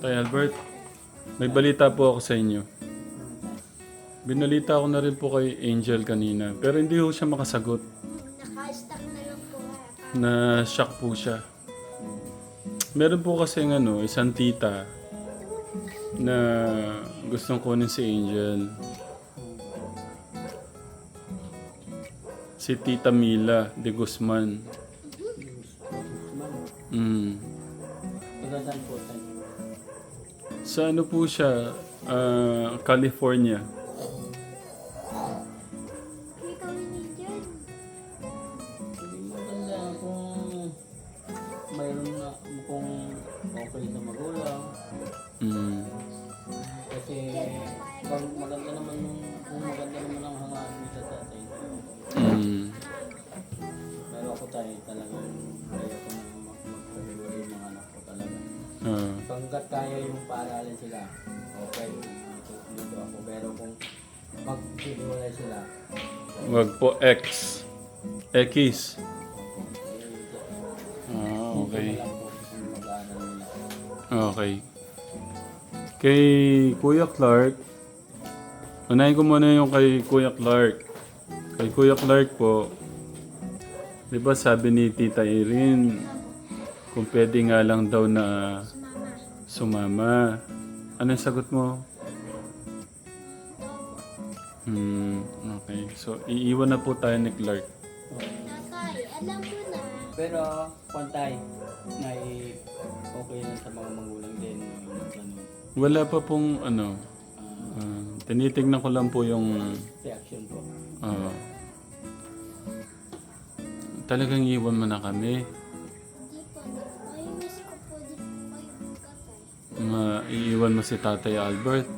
Tay Albert, may balita po ako sa inyo. Binalita ko na rin po kay Angel kanina, pero hindi po siya makasagot. Naka-stack na lang po. Na shock po siya. Meron po kasi ano, isang tita na gustong kunin si Angel. Si Tita Mila de Guzman. Mm. Sa ano po siya? Ah, California. Kami ni Jen. Hindi maganda kung mayroon na kung okay sa magulang. Mm. Sila, okay, dito, dito ako. Pero kung maghihiwalay sila, Wag po X. X. Ah, okay. kung nila. Okay. Kay Kuya Clark, unahin ko muna yung kay Kuya Clark. Kay Kuya Clark po, di ba sabi ni Tita Erin, kung pwede nga lang daw na sumama. Anong sagot mo? Hmm, okay. So, iiwan na po tayo ni Clark. Tatay, alam mo na. Pero, pantay, na i- okay lang sa mga magulang din. ganun, Wala pa pong ano, ah, ah, tinitignan ko lang po yung reaction po. Oo. talagang iwan mo na kami. Magkatay. Maiiwan mo si Tatay Albert.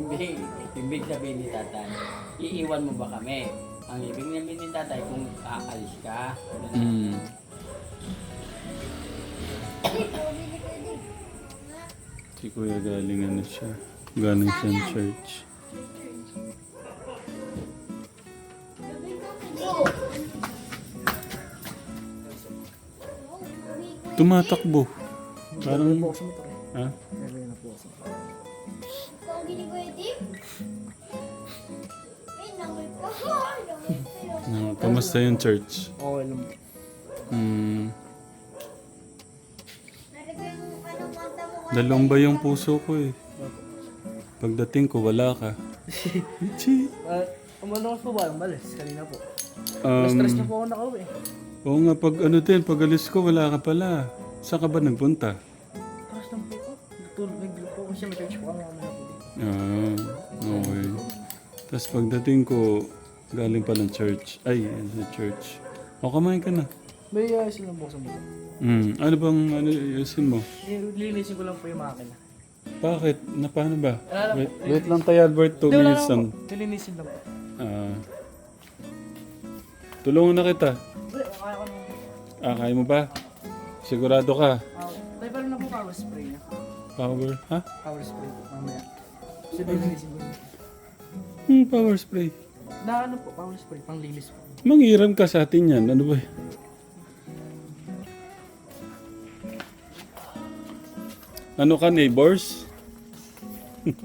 Hindi ibig sabihin ni tatay, iiwan mo ba kami? Ang ibig sabihin ni tatay, kung aalis ka. Mm. Si Kuya galing ano siya. Galing siyang church. Gabi ko din. Tumatakbo. Parang... Ha? Kung gini ko yung tip. Eh, nangoy pa. Nangoy pa yun. Ah, kamusta yung church? Hmm. Anong mata mo ka. Dalawang ba yung puso ko eh. Pagdating ko, wala ka. Ichi. Uh, umano po ba? Umalis kanina po. Um, Stress na po ako nakauwi. oo nga, pag ano din, pag alis ko, wala ka pala. Saan ka ba nagpunta? Tapos pagdating ko, galing pa ng church. Ay, sa church. O, kumain ka na. May ayusin lang sa motor. Hmm. Ano bang ano, ayusin mo? Lilinisin ko lang po yung makina. Bakit? Na paano ba? Wala lang Wait, po. wait lang tayo, Albert. Two Hindi, wala minutes lang lang. po. Lilinisin lang po. Ah. tulungan na kita. Hindi, kaya ko. Ah, kaya mo ba? Sigurado ka? Uh, tayo na po power spray niya. Power? Ha? Power spray po, mamaya. Kasi lilinisin ko. Yun. Hmm, power spray. Na ano po, power spray, pang linis po. Mangiram ka sa atin yan. Ano ba? Ano ka, neighbors? Yung.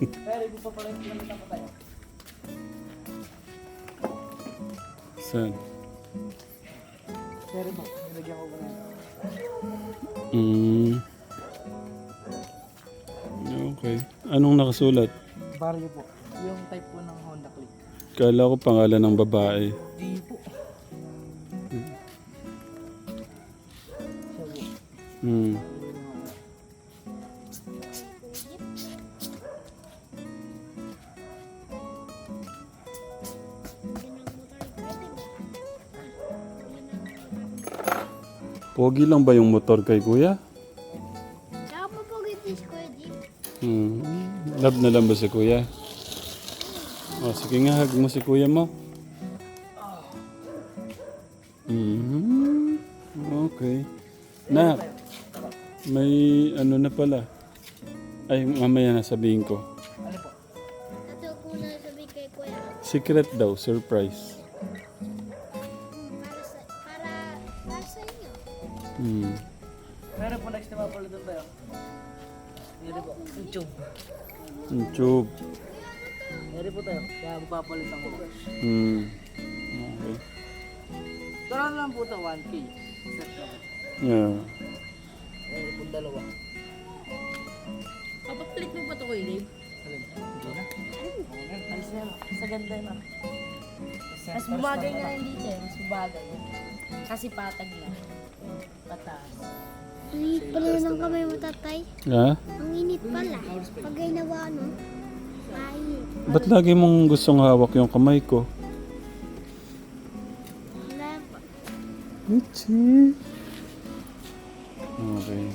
Saan? Pero po, nilagyan ko pa na. Hmm. Okay. Anong nakasulat? Barrio po. Yung type po ng. Kala ko pangalan ng babae. Hmm. Pogi lang ba yung motor kay kuya? Tsaka po po gitis ko yung Hmm. Love na lang ba si kuya? O, sige nga, hug mo si kuya mo. Mhm. Okay. Nak, may ano na pala. Ay, mamaya na sabihin ko. Ano po? Ito ko na sabi kay Kuya. Secret daw, surprise. Hmm, Para sa, para, para sa inyo. Hmm. Meron po next na mapalitan tayo. Meron po. YouTube. YouTube. Meron po tayo. Kaya mapapalitan ko. Hmm. Okay. Pero ano lang po ito, 1K. Set lang. Yeah. Meron po dalawa. Papapalit mo ba ito kay Dave? Hindi na. Na. Sa ganda yun ah. Mas bumagay nga yan dito eh. Mas bumagay. Kasi patag na. Pataas. Ang init pala ng kamay mo, tatay. Ha? Ang init pala. Pag ginawa, no? Ba't lagi mong gustong hawak yung kamay ko? Michi. Okay.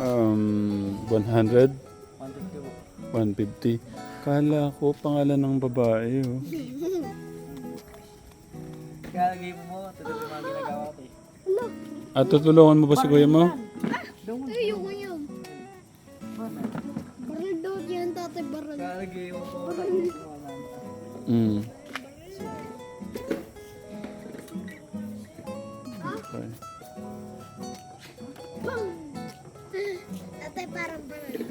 Um, 100? 150 po. 150. Kala ko pangalan ng babae. Oh. Kaya lagay mo ginagawa. Ano? At tutulungan mo ba si kuya mo? Ay, yung yun. Baril daw yan, tatay, baril. Po. Mm. Okay. Tatay, parang baril.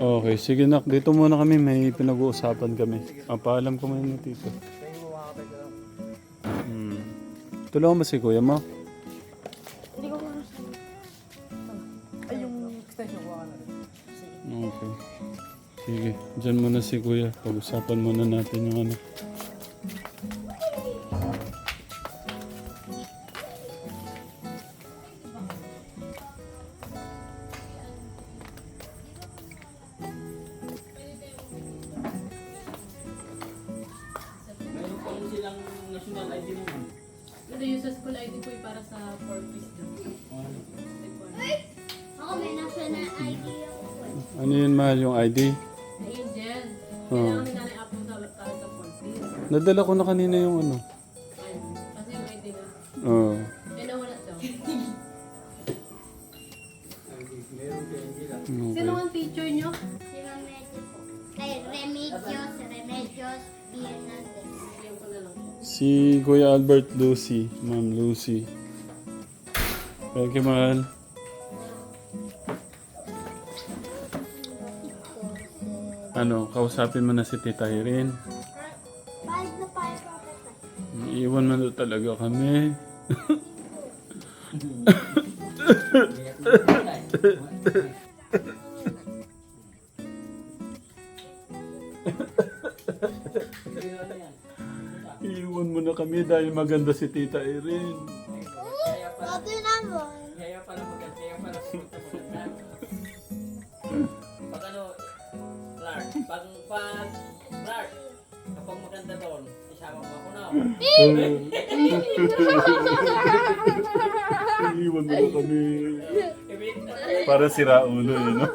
Okay, sige nak. Dito muna kami. May pinag-uusapan kami. Ah, paalam ko muna ko. Hmm. Tulungan mo si kuya mo? Sige, dyan muna si kuya. Pag-usapan muna natin yung ano. Piece. Nadala ko na kanina yung ano. Kasi yung ID na. Oo. Eh nawala daw. Okay. Sino ang teacher nyo? Si Remedyo po. Ay, Remedios, Remedios, Hernandez. Ayun ko na lang. Si Kuya Albert Lucy. Ma'am Lucy. Thank you, mahal. Ano, kausapin mo na si Tita Irene. Tatay. Iiwan mo na talaga kami. Iiwan mo na kami dahil maganda si Tita Irene. Iiwan mo na kami. Para sira ulo eh, no?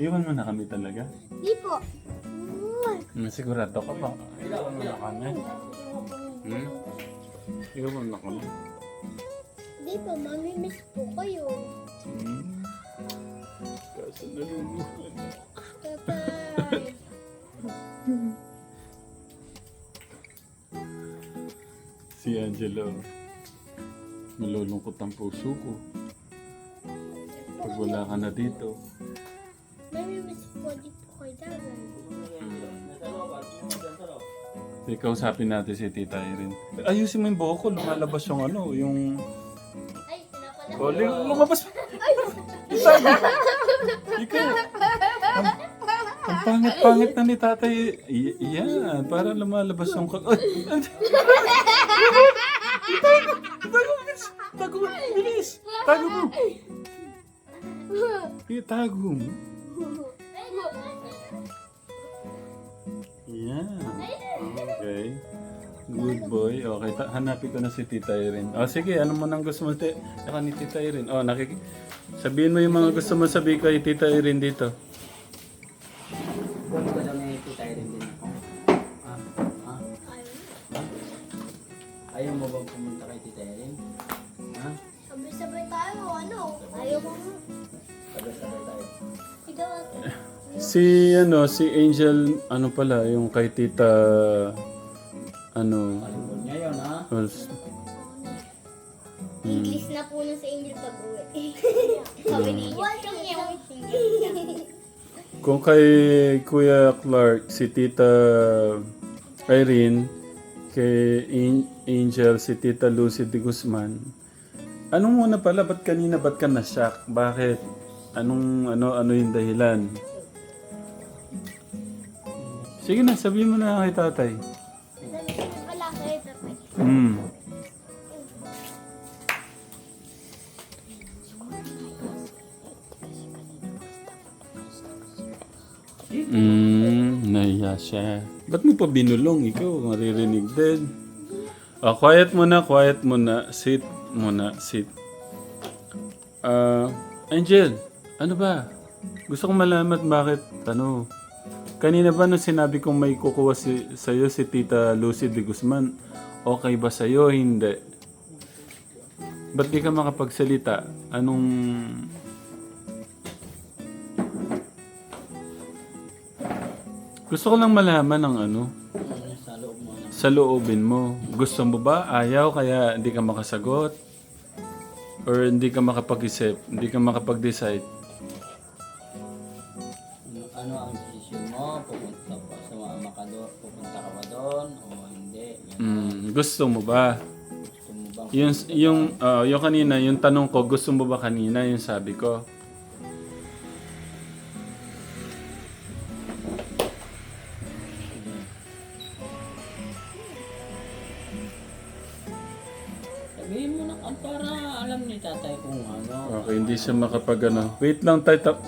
Iwan mo na kami talaga. Di po. Hmm, sigurado ka ba? Iwan mo na kami. Hmm? Iwan mo na kami. Di po, mamimiss po kayo. Hmm? Kaso naluluhan na. Si Angelo. Malulungkot ang puso ko. Pag wala ka na dito. Mamimiss po di po kayo tatay. Ikaw usapin natin si Tita Irene. Ayusin mo yung buhok ko. Lumalabas yung ano, yung... Ay, pinapala. Oh, lumabas. Itago. Ikaw. Ang, ang pangit-pangit na ni tatay. Y- yan, para lumalabas yung... Ay! Ay! Itago! Itago! Bilis! Tago! Bilis! Tago mo! Itago mo. Yan. Okay. Good boy. Okay, ta- hanapin ko na si Tita Irene. Oh, sige, ano mo nang gusto mo ti- Saka ni Tita Irene. Oh, nakik... Sabihin mo yung mga gusto mo sabihin kay Tita Irene dito. Ayaw mo. Sabay-sabay tayo. Ikaw ate. Si ano, si Angel, ano pala, yung kay tita, ano, Kalibon niya yun, ha? was- English na po nun sa Angel. Sabi ni Welcome yung kung kay Kuya Clark, si tita Irene, kay An- Angel, si tita Lucy de Guzman, anong muna pala, ba't kanina, ba't ka na-shock? Bakit? Anong, ano, ano yung dahilan? Sige na, sabihin mo na kay tatay. Hmm. Hmm, nahiya siya. Ba't mo pa binulong? Ikaw, maririnig din. Ah, quiet muna, quiet muna. Sit muna, sit. Ah, Angel, ano ba? Gusto kong malaman bakit, ano, kanina ba nung sinabi kong may kukuha si, sa'yo si Tita Lucy de Guzman, okay ba sa'yo? Hindi. Ba't di ka makapagsalita? Anong... Gusto ko lang malaman ng ano, sa loobin mo. Gusto mo ba? Ayaw kaya hindi ka makasagot? Or hindi ka makapag-isip? Hindi ka makapag-decide? Ano, ang desisyon mo? Pupunta pa sa mama ka doon? Pupunta ka ba doon? O hindi? Mm, gusto mo ba? Gusto mo bang Yung, yung, ah, yung kanina, yung tanong ko, gusto mo ba kanina? Yung sabi ko. Ni tatay kung ano. Okay, hindi siya makapag ano. Wait lang tayo, ta-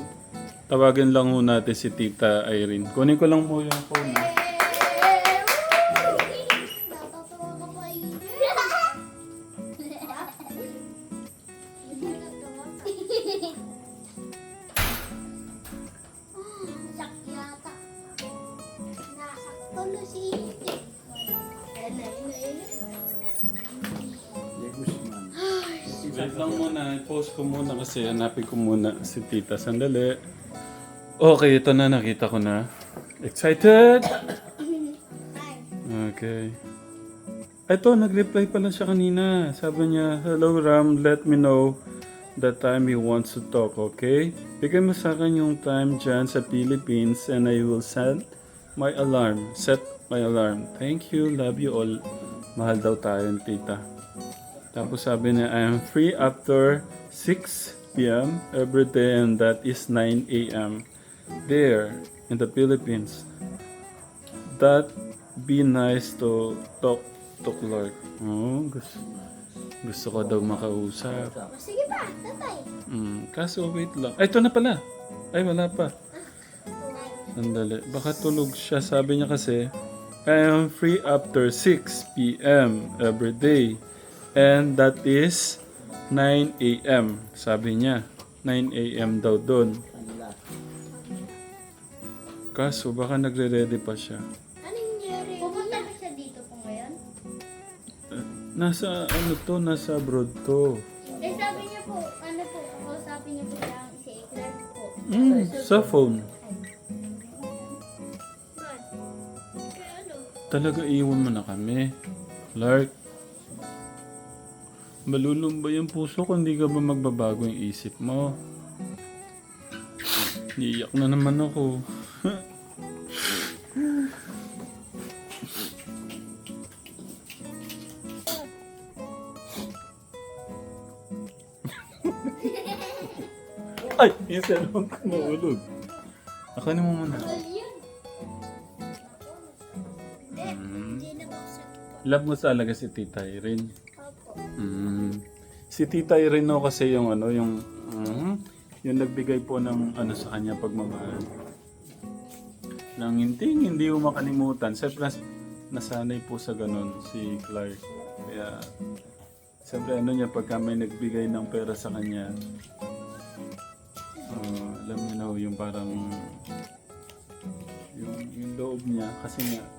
tawagin lang ho natin si Tita Irene. Kunin ko lang po yung phone. Kasi hanapin ko muna si Tita. Sandali. Okay, ito na, nakita ko na. Excited? Okay. Ito, nag-reply pala siya kanina. Sabi niya, Hello Ram, let me know the time he wants to talk, okay? Bigay mo sa akin yung time dyan sa Philippines and I will set my alarm. Set my alarm. Thank you, love you all. Mahal daw tayo, tita. Tapos sabi niya, I am free after 6 p.m. every day and that is 9 a.m. there in the Philippines. That be nice to talk to Clark. Oh, gusto, gusto ko daw makausap. Sige pa, tatay. Mm, kaso wait lang. Ay, ito na pala. Ay, wala pa. Sandali. Baka tulog siya. Sabi niya kasi, I am free after 6 p.m. every day. And that is 9 a.m. Sabi niya. 9 a.m. daw doon. Kaso baka nagre-ready pa siya. Anong nangyari? Pupunta ba siya dito po ngayon? Nasa ano to? Nasa abroad to. Eh sabi niya po, ano po, kausapin niya po lang si Clark po. Mm, sa phone. Ano? Talaga iwan mo na kami. Clark. Malulumba yung puso ko, hindi ka ba magbabago yung isip mo? Iiyak na naman ako. Ay! Yung cellphone ko. Akanin mo muna. Mm. po. Love mo talaga si Tita Irene. Mm. Si Tita Irene kasi yung ano, yung mhm, yung nagbigay po ng ano sa kanya pagmamahal. Nang hindi hindi mo makalimutan. Siyempre nas- nasanay po sa ganun si Clark. Kaya siyempre ano niya pagka may nagbigay ng pera sa kanya. ah, alam niyo na yung parang yung, yung loob niya kasi nga!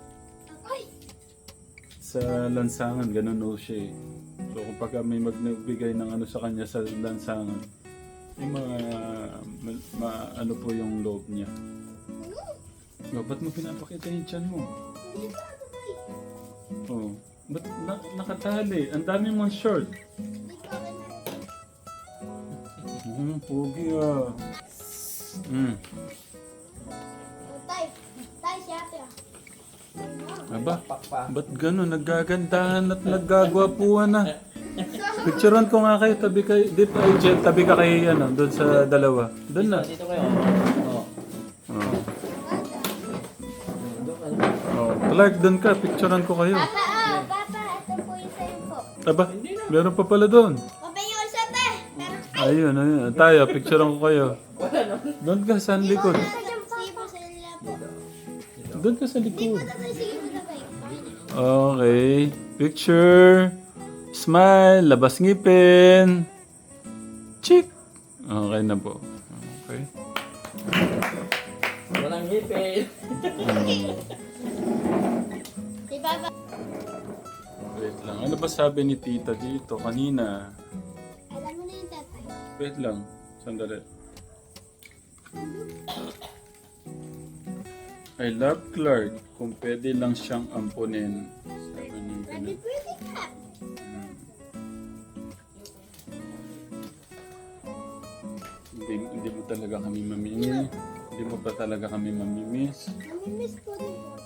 Sa lansangan, ganun o siya eh. So kapag may magbigay ng ano sa kanya sa lansangan, yung mga, ma, ma- ano po yung loob niya. Oh, ba't mo pinapakita yung tiyan mo? Oh. Ba't na, nakatali? Ang dami mong short. Hmm, pogi ah. Hmm. Aba, ba't gano'n? Naggagandahan at naggagwapuan na. Picturean ko nga kayo, tabi kayo. Ay, Jen, tabi ka kay, ano, doon sa dalawa. Doon na. Dito kayo. Oo. Oh. Doon ka. Oh. Clark, doon ka. Picturean ko kayo. Papa, ah, papa, ito po yung sa'yo po. Aba, meron pa pala doon. Papa yung te. Meron Ayun, ayun. Tayo, picturean ko kayo. Wala naman. Doon ka sa likod. Sige po sa po. Doon ka sa likod. Okay. Picture. Smile. Labas ngipin. Chick. Okay na po. Okay. Walang ngipin. Wait lang. Ano ba sabi ni tita dito kanina? Alam mo na yung tatay. Wait lang. Sandali. I love Clark kung pwede lang siyang ampunin. Sabi niya ganun. Hmm. Hindi, hindi mo talaga kami mamimiss. Hindi mo pa talaga kami mamimiss. Namimiss po din po.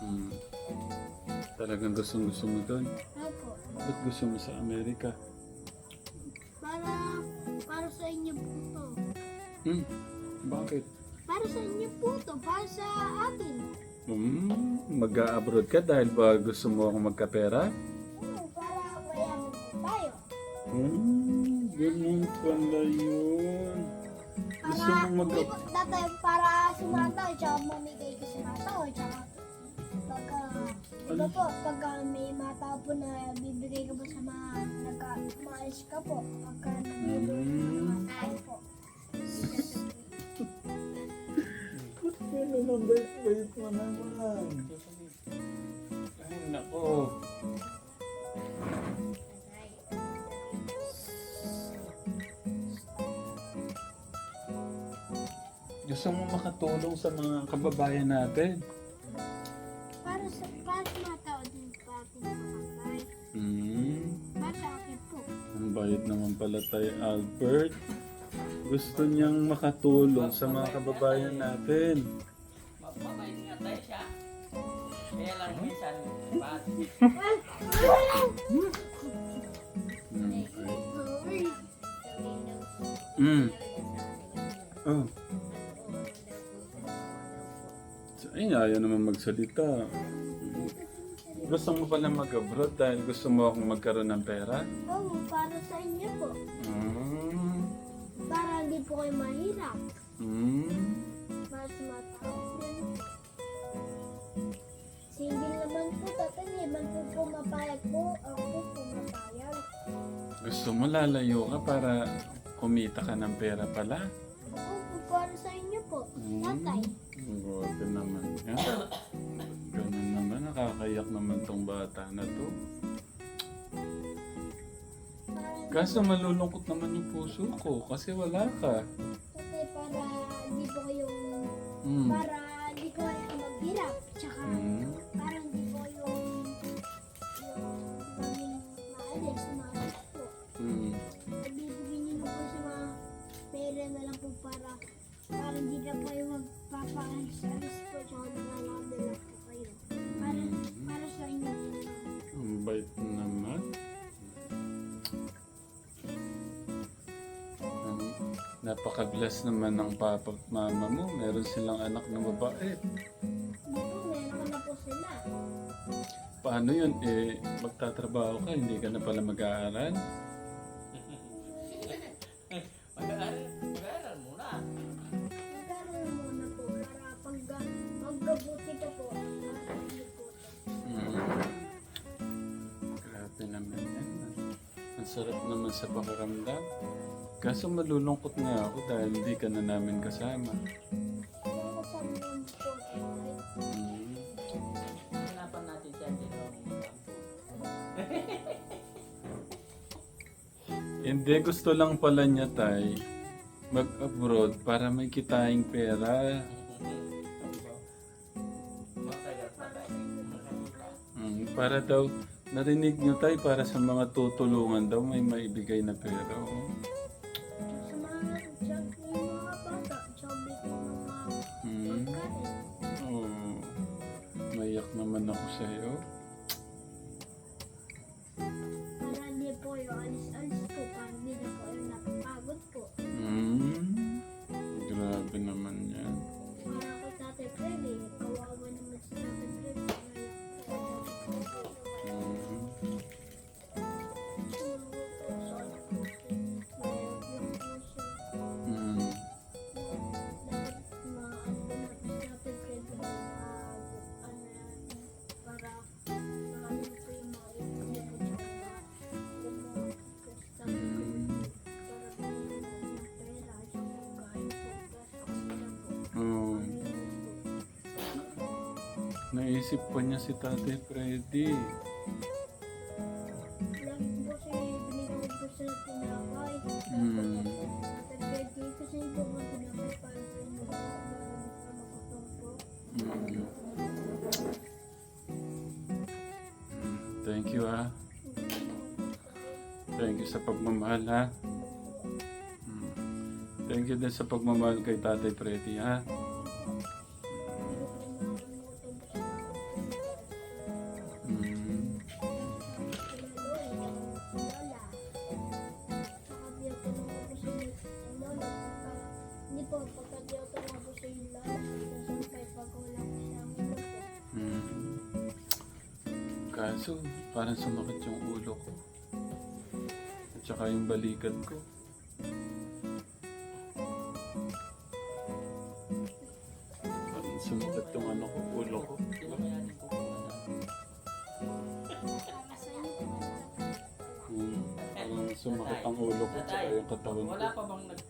Hmm. Talagang gustong gusto mo doon. Opo. Ba't gusto mo sa Amerika? Para, para sa inyo po to. Hmm. Bakit? Para sa inyo po to. Para sa atin. Hmm. Mag-abroad ka dahil ba gusto mo akong magkapera? Oo, para mayaman po tayo. Hmm. Ganun pala yun. Gusto Para, mo mag... hindi po, tatay, para si Mata, tsaka mamigay ko si Mata, o tsaka pagka, di ba po, pagka may mata po na bibigay ko po sa mga nagka, maalis ka po, pagka nabibigay tao po. Ganun ang bait-bait mo naman. Ay, nako. Gusto mo makatulong sa mga kababayan natin. Para sa, para sa mga tao din po ating kapatay, Hmm. para sa akin po. Ang bait naman pala tayo, Albert. Gusto niyang makatulong sa mga kababayan natin. Mabait nga tayo siya. Kaya lang minsan, ba't Hmm. Uy, Mm. Oh. So, ay, ayaw naman magsalita. Gusto mo pala mag-abroad dahil gusto mo akong magkaroon ng pera? Oo, para sa inyo po. Hindi po kayo mahirap. Mm. Para sa mga tao. Single naman po, tatay, hindi man po pumapayag po. Ako po pumapayag. Gusto mo lalayo ka para kumita ka ng pera pala? Oo, para sa inyo po. Mm. Tatay. Grabe naman yan. Ganun naman, nakakayak naman tong bata na to. Kaso malulungkot naman yung puso ko kasi wala ka. tatay, para hindi po kayong... Mm. Para naman ng papa at mama mo. Meron silang anak na babae. Meron na po sila. Paano yun? Eh, magtatrabaho ka, hindi ka na pala mag-aaral sarap naman sa pakiramdam. Kaso malulungkot nga ako dahil hindi ka na namin kasama. Hanapan natin siya dito. Hindi, gusto lang pala niya tay mag-abroad para may kitaing pera. Mm, para daw, narinig nyo tayo para sa mga tutulungan daw may maibigay na pera. Oh. Naisip pa niya si Tatay Freddy. Mm. Mm. Thank you ah. Thank you sa pagmamahal ha. Mm. Thank you din sa pagmamahal kay Tatay Freddy ha. Sumakit yung ulo ko. At saka yung balikat ko. Parang sumakit yung ano ko, ulo ko. Para sa inyo po, Mm. Parang sumakit ang ulo ko, tsaka yung katawan ko. Wala pa bang nag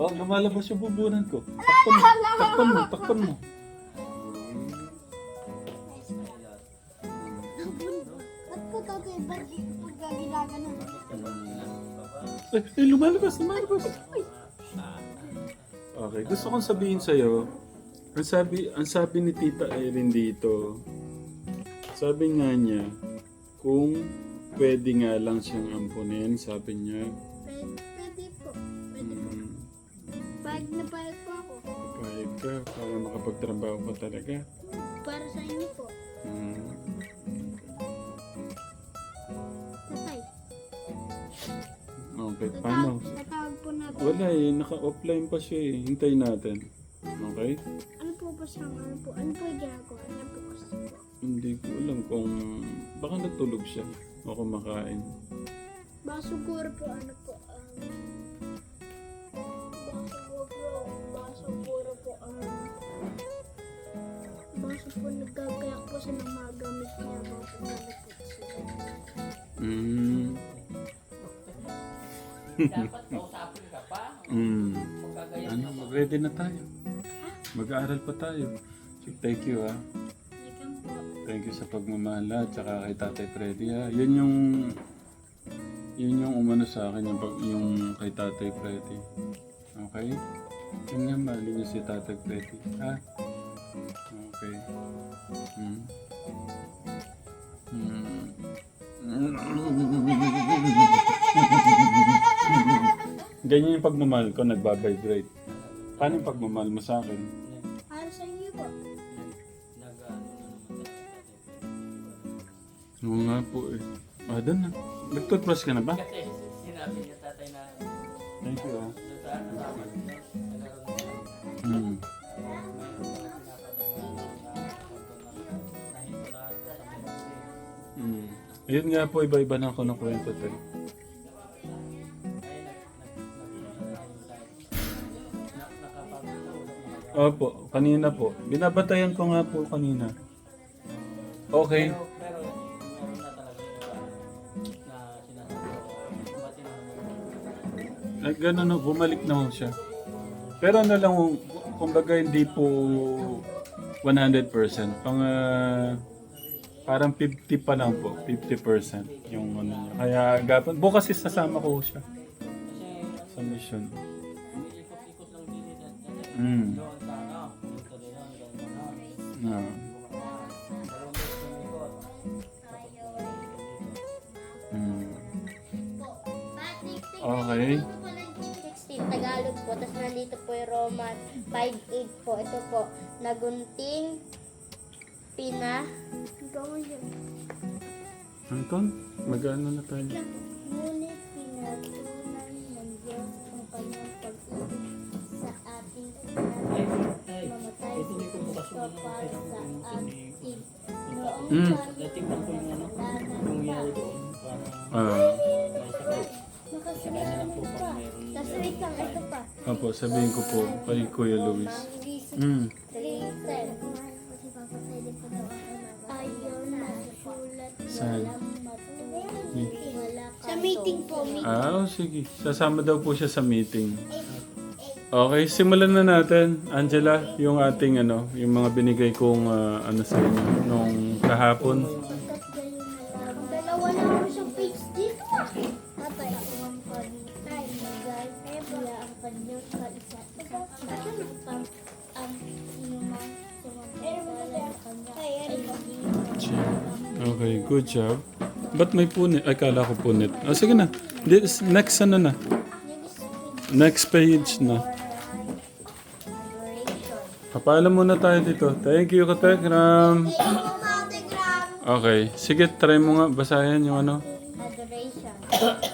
Oh, lumalabas yung bubunan ko. Takpan mo, takpan mo, takpan mo. Ba't po tatay, ba't pagka ginaganon? Eh, eh, lumalabas, lumalabas. Okay, gusto kong sabihin sa'yo, ang sabi, ang sabi ni Tita Erin dito, sabi nga niya, kung pwede nga lang siyang ampunin, sabi niya, para makapagtrabaho ka talaga. Para sa inyo po. Mm. Tatay. Okay, paano? Natawag, natawag po natin. Wala eh, naka-offline pa siya eh. Hintayin natin. Okay? Ano po ba sa ano po? Ano po yung ginagawa? Ano po kasi po? Hindi ko alam kung baka natulog siya o kumakain. Baka siguro po ano po. Dapat kausapin ka pa. Mm. Ano, mag-ready na tayo. Mag-aaral pa tayo. So, thank you ah. Po. Thank you sa pagmamahal ah, tsaka kay Tatay Freddy ah. Yun yung yun yung umano sa akin yung, pag- yung kay Tatay Freddy. Okay? Yun nga, mahalin niyo si Tatay Freddy. Ha? Okay. Hmm. Hmm. Ganyan yung pagmamahal ko, nagbabibrate. Paano yung pagmamahal mo sa akin? Para sa inyo po. Oo nga po eh. Ah, doon na. Nag-toothbrush ka na ba? Kasi sinabi niya tatay na Thank you ah. nagkaroon na Hmm. mayroon mga pinapadala na nahinto lahat sa ministry. Mm. Ayun nga po, iba-iba na ako ng kwento tayo. Opo, kanina po. Binabatayan ko nga po kanina. Okay. Pero, pero, meron na talaga na sinasabi ko. Ay, ganun na, bumalik na ho siya. Pero ano lang, kumbaga hindi po 100%. Pang, ah, Parang 50 pa lang po, 50% yung ano niya. Kaya gapan, bukas isasama ko siya sa mission. ito. Mm. Ikot. Mm. Okay. Okay. 16 Tagalog po. Tapos nandito po yung Roman 5.8 po. Ito po, nagunting, pina, Anton, mag-ano na tayo? ngunit para sa ating noong Mm. Natignan ko yung ano, doon. Para sakit. Makasalanan pa. Tapos wait lang, ito pa. opo, sabihin ko po kay Kuya Luis. Mm. Saan? Sa meeting po, meeting. Ah, oh, sige. Sasama daw po siya sa meeting. Okay, simulan na natin. Angela, yung ating ano, yung mga binigay kong ah, ano sa inyo nung kahapon. Dalawa na ako sa page dito ah. Magay, kaya ang kanyang kaisa isa sa ang ang sumasalang sa kanya ay hindi Okay, good job. Ba't may punit? Ay, kala ko punit. Oh, sige na. This, next ano na? Next page na. Papaalam muna tayo dito. Thank you, Katekram. Okay. Sige, try mo nga. Basahin yung ano. adoration.